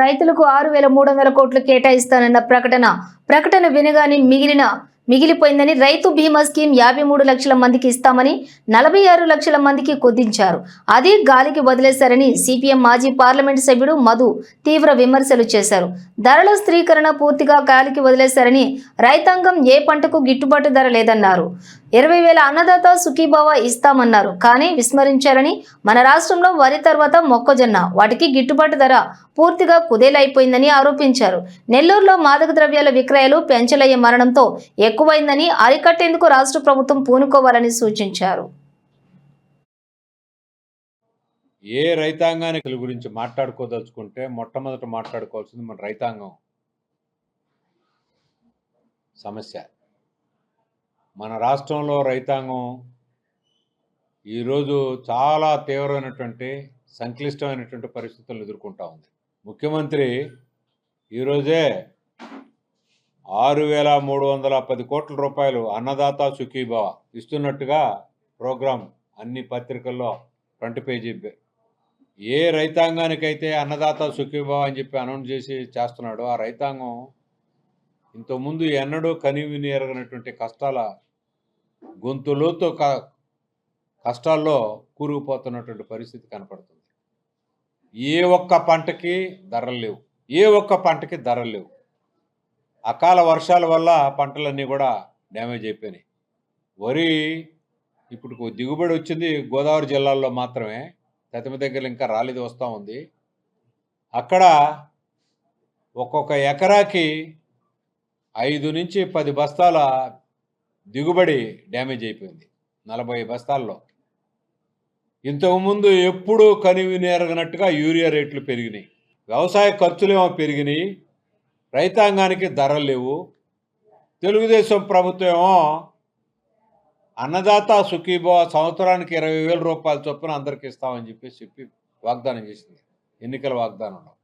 రైతులకు ఆరు వేల మూడు వందల కోట్లు కేటాయిస్తానన్న ప్రకటన. ప్రకటన వినగానే మిగిలిన మిగిలిపోయిందని రైతు బీమా స్కీమ్ యాభై మూడు లక్షల మందికి ఇస్తామని నలభై ఆరు లక్షల మందికి కుదించారు అది గాలికి వదిలేశారని సిపిఎం మాజీ పార్లమెంటు సభ్యుడు మధు తీవ్ర విమర్శలు చేశారు. ధరల స్థిరీకరణ పూర్తిగా గాలికి వదిలేశారని రైతాంగం ఏ పంటకు గిట్టుబాటు ధర లేదన్నారు. ఇరవై వేల అన్నదాత సుఖీభావ ఇస్తామన్నారు. కానీ విస్మరించారని మన రాష్ట్రంలో వరి తర్వాత మొక్కజొన్న వాటికి గిట్టుబాటు ధర పూర్తిగా కుదేలైపోయిందని ఆరోపించారు. నెల్లూరులో మాదక ద్రవ్యాల విక్రయాలు పెంచలయ్య మరణంతో ఎక్కువైందని అరికట్టేందుకు రాష్ట్ర ప్రభుత్వం పూనుకోవాలని సూచించారు. ఏ రైతాంగానికి గురించి మాట్లాడుకోదలుచుకుంటే మొట్టమొదట మాట్లాడుకోవాల్సింది మన రైతాంగం. సమస్య. మన రాష్ట్రంలో రైతాంగం ఈరోజు చాలా తీవ్రమైనటువంటి సంక్లిష్టమైనటువంటి పరిస్థితులను ఎదుర్కొంటా ఉంది. ముఖ్యమంత్రి ఈరోజే ఆరు వేల మూడు వందల పది కోట్ల రూపాయలు అన్నదాత సుఖీభావ ఇస్తున్నట్టుగా ప్రోగ్రాం అన్ని పత్రికల్లో ఫ్రంట్ పేజీ ఏ రైతాంగానికైతే అన్నదాత సుఖీభావ అని చెప్పి అనౌన్స్ చేసి చేస్తున్నాడో ఆ రైతాంగం ఇంతకుముందు ఎన్నడూ కనివిని ఎరగనటువంటి కష్టాల గొంతులోతో క కష్టాల్లో కూరుకుపోతున్నటువంటి పరిస్థితి కనపడుతుంది. ఏ ఒక్క పంటకి ధరలు లేవు. ఏ ఒక్క పంటకి ధరలు లేవు. అకాల వర్షాల వల్ల పంటలన్నీ కూడా డ్యామేజ్ అయిపోయినాయి. వరి ఇప్పుడు దిగుబడి వచ్చింది గోదావరి జిల్లాల్లో మాత్రమే. తతిమ దగ్గర ఇంకా రాలేదు వస్తూ ఉంది. అక్కడ ఒక్కొక్క ఎకరాకి ఐదు నుంచి పది బస్తాల దిగుబడి డ్యామేజ్ అయిపోయింది నలభై బస్తాల్లో. ఇంతకుముందు ఎప్పుడూ కనివిని ఎరగనట్టుగా యూరియా రేట్లు పెరిగినాయి. వ్యవసాయ ఖర్చులేమో పెరిగినాయి. రైతాంగానికి ధరలు లేవు. తెలుగుదేశం ప్రభుత్వం ఏమో అన్నదాత సుఖీభవ సంవత్సరానికి ఇరవై వేల రూపాయల చొప్పున అందరికి ఇస్తామని చెప్పేసి చెప్పి వాగ్దానం చేసింది. ఎన్నికల వాగ్దానంలో.